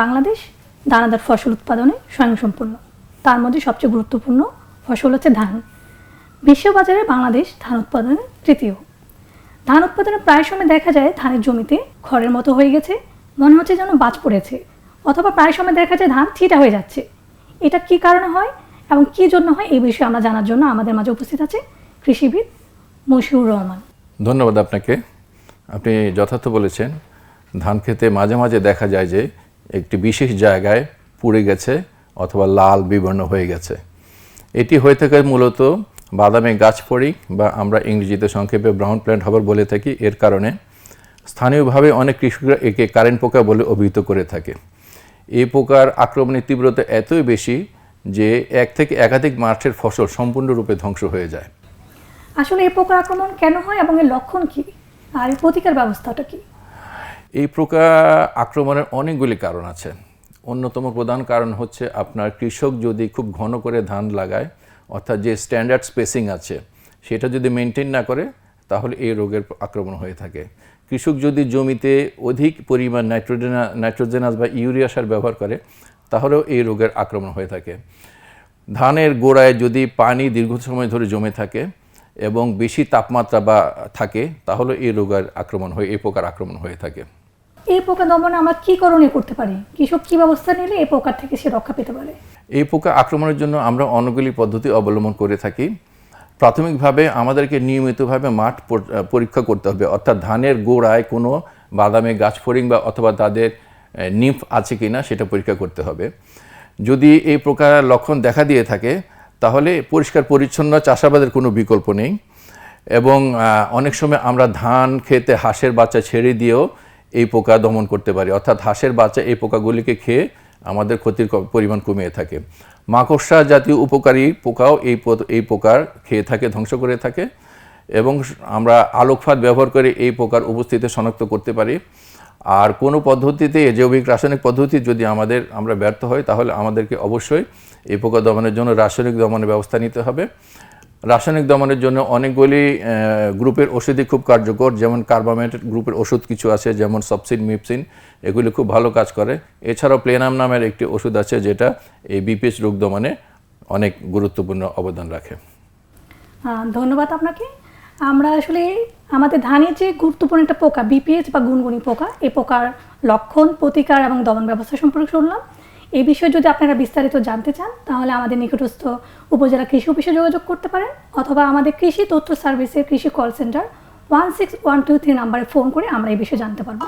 বাংলাদেশ দানাদার ফসল উৎপাদনে স্বয়ংসম্পূর্ণ। তার মধ্যে সবচেয়ে গুরুত্বপূর্ণ ফসল হচ্ছে ধান। বিশ্ববাজারে বাংলাদেশ ধান উৎপাদনে তৃতীয়। ধান উৎপাদনে প্রায় সময় দেখা যায় ধানের জমিতে খড়ের মতো হয়ে গেছে, মনে হচ্ছে যেন বাজ পড়েছে, অথবা প্রায় সময় দেখা যায় ধান ছিটা হয়ে যাচ্ছে। এটা কি কারণে হয় এবং কি জন্য হয় এই বিষয়ে আমরা জানার জন্য আমাদের মাঝে উপস্থিত আছে কৃষিবিদ মশিউর রহমান। ধন্যবাদ আপনাকে। আপনি যথার্থ বলেছেন, ধান খেতে মাঝে মাঝে দেখা যায় যে একটি বিশেষ জায়গায় পুড়ে গেছে অথবা লাল বিবর্ণ হয়ে গেছে। এটি হয়ে থাকে মূলত বাদামে গাছ পড়ি বা আমরা ইংরেজিতে সংক্ষেপে ব্রাউন প্ল্যান্ট হবার বলে থাকি, এর কারণে স্থানীয়ভাবে অনেক কৃষকরা একে কারেন্ট পোকা বলে অভিহিত করে থাকে। এই পোকার আক্রমণের তীব্রতা এতই বেশি যে এক থেকে একাধিক মার্চের ফসল সম্পূর্ণরূপে ধ্বংস হয়ে যায়। আসলে এই পোকার আক্রমণ কেন হয় এবং এর লক্ষণ কি? আর প্রতিকার ব্যবস্থাটা কি? এই পোকা আক্রমণের অনেকগুলি কারণ আছে। অন্যতম প্রধান কারণ হচ্ছে আপনার কৃষক যদি খুব ঘন করে ধান লাগায়, অর্থাৎ যে স্ট্যান্ডার্ড স্পেসিং আছে, সেটা যদি মেনটেন না করে, তাহলে এই রোগের আক্রমণ হয়ে থাকে। কৃষক যদি জমিতে অধিক পরিমাণ নাইট্রোজেন নাইট্রোজেনাস বা ইউরিয়া সার ব্যবহার করে, তাহলেও এই রোগের আক্রমণ হয়ে থাকে। ধানের গোড়ায় যদি পানি দীর্ঘ সময় ধরে জমে থাকে এবং বেশি তাপমাত্রা বা থাকে, তাহলে এই রোগের আক্রমণ হয়ে, এই পোকার আক্রমণ হয়ে থাকে। এই পোকা দমনে আমরা কি করণীয় করতে পারি? কৃষক কি ব্যবস্থা নিলে এই পোকার থেকে সে রক্ষা পেতে পারে? এই পোকা আক্রমণের জন্য আমরা অনেকগুলি পদ্ধতি অবলম্বন করে থাকি। প্রাথমিকভাবে আমাদেরকে নিয়মিতভাবে মাঠ পর- পরীক্ষা করতে হবে। অর্থাৎ ধানের গোড়ায় কোনো বাদামে গাছ ফড়িং বা অথবা তাদের নিম্ফ আছে কিনা সেটা পরীক্ষা করতে হবে। যদি এই প্রকার লক্ষণ দেখা দিয়ে থাকে, তাহলে পরিষ্কার, পরিচ্ছন্ন চাষাবাদের কোনো বিকল্প নেই। এবং অনেক সময় আমরা ধান খেতে হাঁসের বাচ্চা ছেড়ে দিয়েও এই পোকা দমন করতে পারি। অর্থাৎ হাঁসের বাচ্চা এই পোকাগুলিকে খেয়ে আমাদের ক্ষতির পরিমাণ কমিয়ে থাকে। মাকড়সা জাতীয় উপকারী পোকাও এই এই পোকার খেয়ে থাকে, ধ্বংস করে থাকে এবং আমরা আলোকফাত ব্যবহার করে এই পোকার উপস্থিতি শনাক্ত করতে পারি। আর কোনো পদ্ধতিতে জৈবিক রাসায়নিক পদ্ধতি যদি আমাদের, আমরা ব্যর্থ হই তাহলে আমাদেরকে অবশ্যই এই পোকা দমনের জন্য রাসায়নিক দমনের ব্যবস্থা নিতে হবে। রাসায়নিক দমনের জন্য অনেকগুলি গ্রুপের ওষুধই খুব কার্যকর। যেমন কার্বামেট গ্রুপের ওষুধ কিছু আছে, যেমন সবসিন, মিপসিন, এগুলি খুব ভালো কাজ করে। এছাড়াও প্লেনাম নামের একটি ওষুধ আছে যেটা এই বিপিএস রোগ দমনে অনেক গুরুত্বপূর্ণ অবদান রাখে। ধন্যবাদ আপনাকে। আমরা আসলে আমাদের ধানের যে গুরুত্বপূর্ণ একটা পোকা, বিপিএস বা গুনগুনি পোকা এই পোকার লক্ষণ, প্রতিকার এবং দমন ব্যবস্থা সম্পর্কে শুনলাম। এই বিষয়ে যদি আপনারা বিস্তারিত জানতে চান, তাহলে আমাদের নিকটস্থ উপজেলা কৃষি অফিসে যোগাযোগ করতে পারেন অথবা আমাদের কৃষি তথ্য সার্ভিসের কৃষি call centre one six one two three নাম্বারে ফোন করে আমরা এই বিষয়ে জানতে পারব।